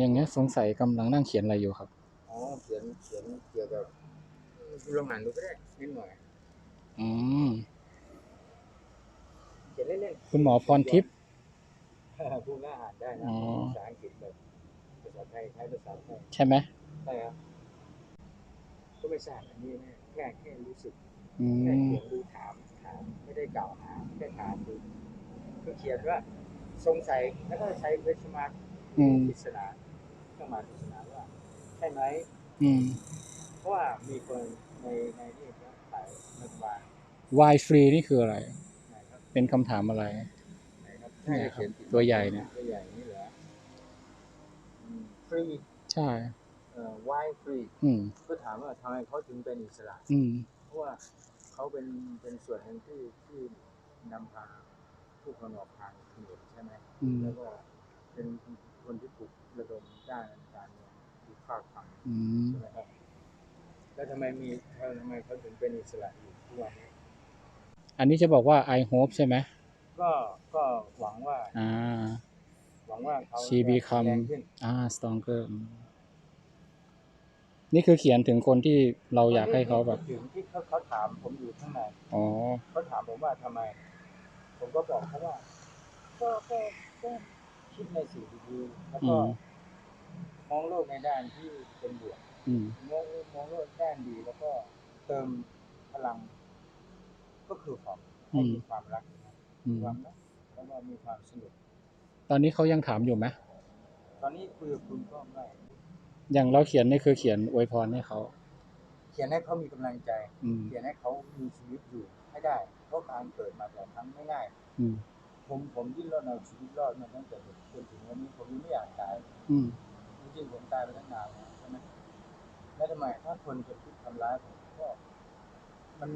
อย่างเงี้ยสงสัยกำลังนั่งเขียนอะไรอยู่ครับ อ๋อเขียนเขียนเกี่ยวกับคุณลองอ่านดูก็ได้นิดหน่อยอืมเขียนเล่นคุณหมอพรทิพย์ ๆ พูดง่ายอ่านได้นะอ๋อ ภาษาอังกฤษแบบภาษาไทยใช้ภาษาไทยใช่ไหมใช่ครับก็ไม่ทราบอันนี้นะแค่แค่รู้สึก อืแค่มเขียนดูถามถามไม่ได้กล่าวหาแค่ถามดูคือเขียนว่าสงสัยแล้วก็ใช้เวชมาร์อืมปริศนา เครื่องหมายปริศนาว่าใช่ไหมอืม เพราะว่ามีคนในในนี่ก็ขายรัฐบาล why free นี่คืออะไรนะครับเป็นคำถามอะไร ไหนครับเนี่ยครับขีผิดตัวใหญ่เนี่ย ตัวใหญ่นี่เหรอฟรีใช่ เอ่อ why free อืม ก็ถามว่าทำไมเขาถึงเป็นอิสระ อืม เพราะว่าเขาเป็นเป็นส่วนหนึ่งที่ที่นำพาผู้คนออกทางถนนใช่ไหมอืม แล้วก็ เป็นคนที่ถูกระดมด้านการเมืองถูกฝากฝังอืม ใช่ไหมครับ แล้วทำไมมีทำไมเขาถึงเป็นอิสระอยู่ทุกวันนี้อันนี้จะบอกว่า I hope ใช่ไหมก็ก็หวังว่าอ่า หวังว่าเขา she จะ become แรงขึ้นอ่า stronger อืมนี่คือเขียนถึงคนที่เราอยากให้เขาแบบ ถึงที่เขาเขาถามผมอยู่ข้างใน อ๋อ เขาถามผมว่าทำไม ผมก็บอกเขาว่า ก็ก็ก็ คิดในสิ่งดีๆแล้วอืก็มมองโลกในด้านที่เป็นบวกอืมมองมองโลกด้านดีแล้วก็เติมพลัง ก็คือความให้มีความรักนะอืมความรักแล้วก็มีความสนุก ตอนนี้เขายังถามอยู่ไหมตอนนี้คุยกับคุณก็ไม่อย่างเราเขียนนี่คือเขียนอวยพรให้เขาเขียนให้เขามีกำลังใจ อืมเขียนให้เขามีชีวิตอยู่ให้ได้ เพราะการเกิดมาแต่ละครั้งไม่ง่าย อืม ผมผมดิ้นรนเอาชีวิตรอดมาตั้งแต่เด็กจนถึงวันนี้ผมยังไม่อยากตายอืมจริงๆผมตายไปตั้งนานแล้วใช่ไหมแล้วทำไมถ้าคนจะคิดทำร้ายผมก็มัน